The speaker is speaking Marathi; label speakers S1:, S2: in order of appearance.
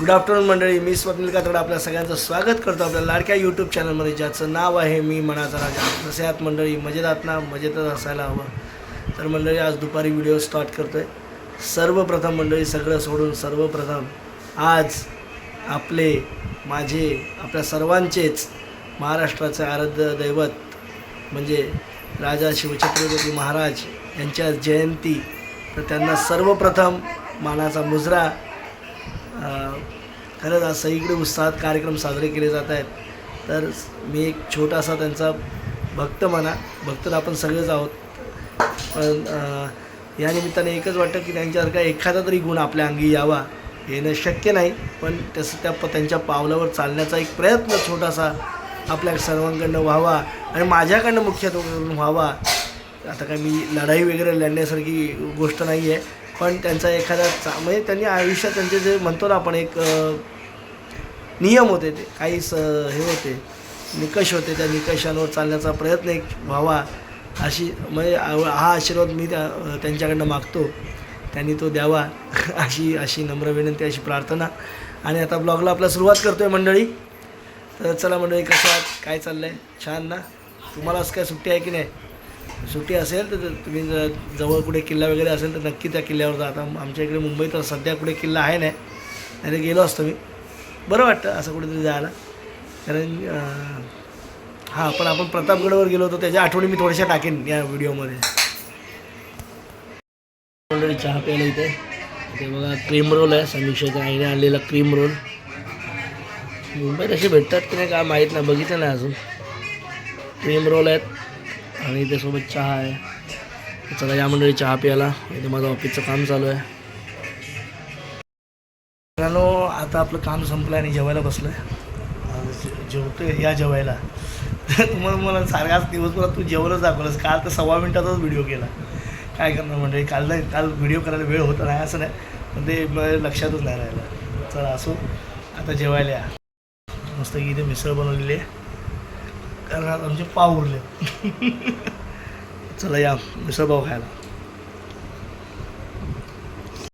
S1: गुड आफ्टरनून मंडळी. मी स्वप्नील कातड. आपल्या सगळ्यांचं स्वागत करतो आपल्या लाडक्या यूट्यूब चॅनलमध्ये ज्याचं नाव आहे मी मनाचा राजा. जसे आहात मंडळी मजेत आहात ना? मजेतच असायला हवं. तर मंडळी आज दुपारी व्हिडिओ स्टार्ट करतो आहे सर्वप्रथम मंडळी सगळं सोडून सर्वप्रथम आज आपले माझे आपल्या सर्वांचेच महाराष्ट्राचे आराध्य दैवत म्हणजे राजा शिवछत्रपती महाराज यांच्या जयंती. तर त्यांना सर्वप्रथम मानाचा मुजरा खरंच आज सगळीकडे उत्साहात कार्यक्रम साजरे केले जात आहेत. तर मी एक छोटासा त्यांचा भक्त म्हणा भक्त तर आपण सगळेच आहोत. पण या निमित्ताने एकच वाटतं की त्यांच्यासारखा एखादा तरी गुण आपल्या अंगी यावा येणं शक्य नाही. पण तसं त्या प- त्यांच्या पावलावर चालण्याचा एक प्रयत्न छोटासा आपल्या सर्वांकडनं व्हावा आणि माझ्याकडनं मुख्यत्वे करून व्हावा. आता काय मी लढाई वगैरे लढण्यासारखी गोष्ट नाही आहे पण त्यांचा एखादा चा म्हणजे त्यांनी आयुष्यात त्यांचे जे म्हणतो ना आपण एक नियम होते ते. काही स हे होते. निकष होते. त्या निकषांवर चालण्याचा प्रयत्न एक व्हावा अशी म्हणजे हा आशीर्वाद मी त्या त्यांच्याकडनं मागतो. त्यांनी तो द्यावा अशी अशी नम्र विनंती अशी प्रार्थना. आणि आता ब्लॉगला आपला सुरुवात करतो आहे मंडळी. तर चला मंडळी कसं आहात? काय चाललं आहे छान ना? तुम्हाला असं काय सुट्टी आहे की नाही? सुट्टी असेल तर तुम्ही जर जवळ कुठे किल्ला वगैरे असेल तर नक्की त्या किल्ल्यावर जा. आता आमच्या इकडे मुंबईत तर सध्या कुठे किल्ला आहे नाही. नाही गेलो असतो मी. बरं वाटतं असं कुठेतरी जायला. कारण हां पण आपण प्रतापगडवर गेलो होतो त्याच्या आठवणी मी थोड्याशा टाकेन या व्हिडिओमध्ये. ऑलरेडी चहा प्यायला इथे. ते बघा क्रीम रोल आहे. समीक्षेच्या आईने आणलेला क्रीम रोल मुंबईत असे भेटतात की नाही का माहीत नाही. बघितलं नाही अजून. क्रीम रोल आहेत. आणि त्यासोबत चहा आहे. चला या मंडळी चहा प्यायला. इथे माझं ऑफिसचं काम चालू आहे. मित्रांनो आता आपलं काम संपलं आणि जेवायला बसलं आहे जेवतोय या जेवायला. तुम्हाला मला सारखाच दिवसभरात तू जेवणच दाखवलंस. काल तर सव्वा मिनिटाचाच व्हिडिओ केला. काय करणार म्हणजे काल नाही काल व्हिडिओ करायला वेळ होता नाही असं नाही. पण ते मला लक्षातच नाही राहिलं. चला असो. आता जेवायला या. मस्त की इथे मिसळ बनवलेली आहे. कारण आज आमचे पाव उरले चला या मिसळ पाव खायला.